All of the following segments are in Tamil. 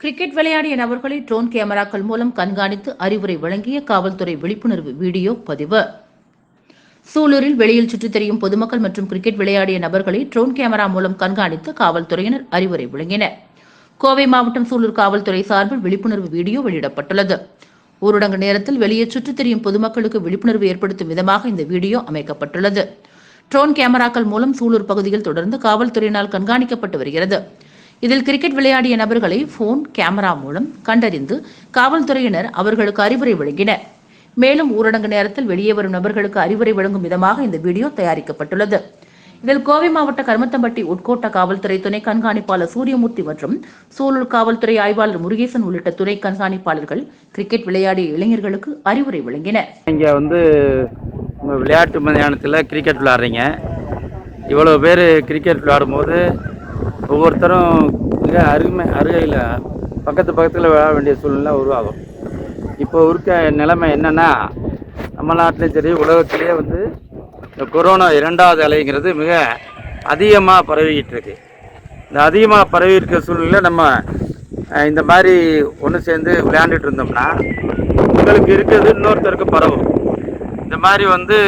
கிரிக்கெட் விளையாடிய நபர்களை ட்ரோன் கேமராக்கள் மூலம் கண்காணித்து அறிவுரை வழங்கிய காவல்துறை விழிப்புணர்வு வீடியோ பதிவு. சூலூரில் வெளியில் சுற்றித் தெரியும் பொதுமக்கள் மற்றும் கிரிக்கெட் விளையாடிய நபர்களை ட்ரோன் கேமரா மூலம் கண்காணித்து காவல்துறையினர் அறிவுரை வழங்கினர். கோவை மாவட்டம் சூலூர் காவல்துறை சார்பில் விழிப்புணர்வு வீடியோ வெளியிடப்பட்டுள்ளது. ஊரடங்கு நேரத்தில் வெளியே சுற்றித் திரியும் பொதுமக்களுக்கு விழிப்புணர்வு ஏற்படுத்தும் விதமாக இந்த வீடியோ அமைக்கப்பட்டுள்ளது. ட்ரோன் கேமராக்கள் மூலம் சூலூர் பகுதியில் தொடர்ந்து காவல்துறையினால் கண்காணிக்கப்பட்டு வருகிறது. இதில் கிரிக்கெட் விளையாடிய நபர்களை போன் கேமரா மூலம் கண்டறிந்து காவல்துறையினர் அவர்களுக்கு அறிவுரை வழங்கினர். மேலும் ஊரடங்கு நேரத்தில் வெளியே வரும் நபர்களுக்கு அறிவுரை வழங்கும் விதமாக இந்த வீடியோ தயாரிக்கப்பட்டுள்ளது. இதில் கோவை மாவட்ட கருமத்தம்பட்டி உட்கோட்ட காவல்துறை துணை கண்காணிப்பாளர் சூரியமூர்த்தி மற்றும் சூலூர் காவல்துறை ஆய்வாளர் முருகேசன் உள்ளிட்ட துணை கண்காணிப்பாளர்கள் கிரிக்கெட் விளையாடிய இளைஞர்களுக்கு அறிவுரை வழங்கினர். இங்கே வந்து உங்கள் விளையாட்டு மைதானத்தில் கிரிக்கெட் விளையாடுறீங்க. இவ்வளோ பேர் கிரிக்கெட் விளையாடும்போது ஒவ்வொருத்தரும் மிக அருமை அருகையில் பக்கத்து பக்கத்தில் விழா வேண்டிய சூழ்நிலை உருவாகும். இப்போ இருக்க நிலைமை என்னென்னா நம்ம நாட்டிலையும் சரி உலகத்திலேயே வந்து இந்த கொரோனா இரண்டாவது அலைங்கிறது மிக அதிகமாக பரவிக்கிட்டு இருக்கு. இந்த அதிகமாக பரவி இருக்கிற சூழ்நிலை நம்ம இந்த மாதிரி ஒன்று சேர்ந்து விளையாண்டுட்டு இருந்தோம்னா உங்களுக்கு இருக்கிறது இன்னொருத்தருக்கு பரவும். இந்த மாதிரி வந்து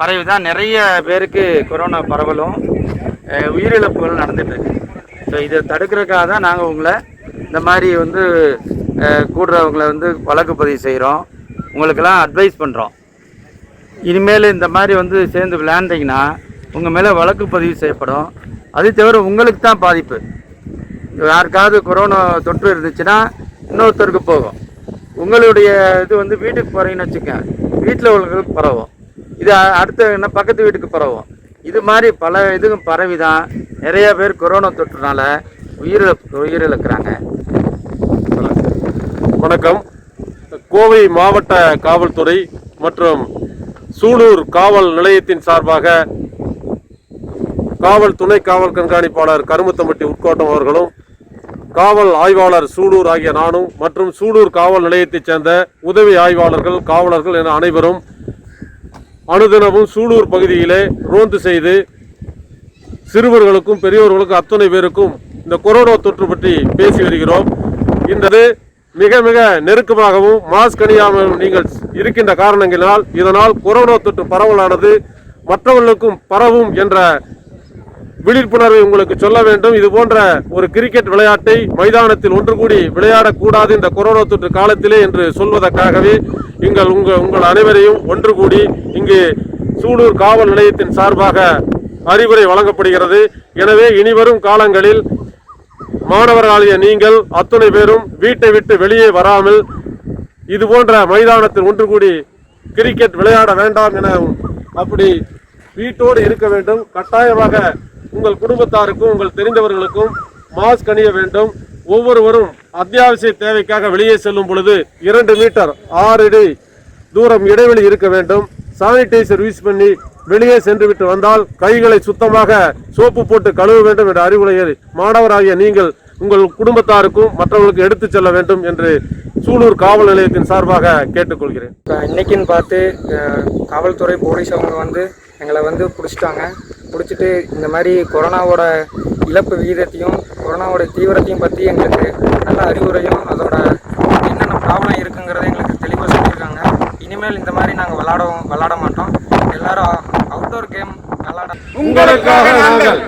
பரவி தான் நிறைய பேருக்கு கொரோனா பரவலும் உயிரிழப்புகள் நடந்துட்டு இருக்கு. ஸோ இதை தடுக்கிறதுக்காக தான் நாங்கள் உங்களை இந்த மாதிரி வந்து கூடுறவங்களை வந்து வழக்கு பதிவு செய்கிறோம் உங்களுக்கெல்லாம் அட்வைஸ் பண்ணுறோம் இனிமேல் இந்த மாதிரி வந்து சேர்ந்து விளையாண்டிங்கன்னா உங்கள் மேலே வழக்கு பதிவு செய்யப்படும். அது தவிர உங்களுக்கு தான் பாதிப்பு. யாருக்காவது கொரோனா தொற்று இருந்துச்சுன்னா இன்னொருத்தருக்கு போகும். உங்களுடைய இது வந்து வீட்டுக்கு போகிறீங்கன்னு வச்சுக்கோங்க. வீட்டில் உள்ளவங்களுக்கு பரவும். இது அடுத்த என்ன பக்கத்து வீட்டுக்கு பரவும். இது மாதிரி பல இதுவும் பரவி தான் நிறைய பேர் கொரோனா தொற்றுனால உயிரிழ உயிரிழக்கிறாங்க. வணக்கம். கோவை மாவட்ட காவல்துறை மற்றும் சூலூர் காவல் நிலையத்தின் சார்பாக காவல் துணை காவல் கண்காணிப்பாளர் கருமத்தம்பட்டி உட்கோட்டம் அவர்களும் காவல் ஆய்வாளர் சூலூர் ஆகிய நானும் மற்றும் சூலூர் காவல் நிலையத்தைச் சேர்ந்த உதவி ஆய்வாளர்கள் காவலர்கள் என அனைவரும் அனுதினமும் சூலூர் பகுதியிலே ரோந்து செய்து சிறுவர்களுக்கும் பெரியவர்களுக்கும் அத்தனை பேருக்கும் இந்த கொரோனா தொற்று பற்றி பேசி வருகிறோம். இன்றது மிக மிக நெருக்கமாகவும் மாஸ்க் அணியாமல் நீங்கள் இருக்கின்ற காரணங்களினால் இதனால் கொரோனா தொற்று பரவலானது மற்றவர்களுக்கும் பரவும் என்ற விழிப்புணர்வை உங்களுக்கு சொல்ல வேண்டும். இது போன்ற ஒரு கிரிக்கெட் விளையாட்டை மைதானத்தில் ஒன்று கூடி விளையாடக்கூடாது இந்த கொரோனா தொற்று காலத்திலே என்று சொல்வதற்காகவே எங்கள் உங்கள் உங்கள் அனைவரையும் ஒன்று கூடி இங்கு சூலூர் காவல் நிலையத்தின் சார்பாக அறிவுரை வழங்கப்படுகிறது. எனவே இனிவரும் காலங்களில் மாணவர்களாகிய நீங்கள் அத்துணை பேரும் வீட்டை விட்டு வெளியே வராமல் இது போன்ற மைதானத்தில் ஒன்று கூடி கிரிக்கெட் விளையாட வேண்டாம் என அப்படி வீட்டோடு இருக்க வேண்டும். கட்டாயமாக உங்கள் குடும்பத்தாருக்கும் உங்கள் தெரிந்தவர்களுக்கும் மாஸ்க் அணிய வேண்டும். ஒவ்வொருவரும் அத்தியாவசிய தேவைக்காக வெளியே செல்லும் பொழுது இரண்டு மீட்டர் ஆறு அடி தூரம் இடைவெளி இருக்க வேண்டும். சானிடைசர் யூஸ் பண்ணி வெளியே சென்று விட்டு வந்தால் கைகளை சுத்தமாக சோப்பு போட்டு கழுவ வேண்டும் என்ற அறிவுரையை மாணவராகிய நீங்கள் உங்கள் குடும்பத்தாருக்கும் மற்றவர்களுக்கு எடுத்துச் செல்ல வேண்டும் என்று சூலூர் காவல் நிலையத்தின் சார்பாக கேட்டுக்கொள்கிறேன். இப்போ இன்னைக்குன்னு பார்த்து காவல்துறை போலீஸ் அவங்க வந்து எங்களை வந்து பிடிச்சிட்டாங்க. பிடிச்சிட்டு இந்த மாதிரி கொரோனாவோட இழப்பு விகிதத்தையும் கொரோனாவோட தீவிரத்தையும் பற்றி எங்களுக்கு நல்ல அறிவுரையும் அதோட என்னென்ன ப்ராப்ளம் இருக்குங்கிறத எங்களுக்கு தெளிவாக சொல்லியிருக்காங்க. இனிமேல் இந்த மாதிரி நாங்கள் விளாடவும் விளாட மாட்டோம். எல்லாரும் உங்களுக்காக நாங்கள்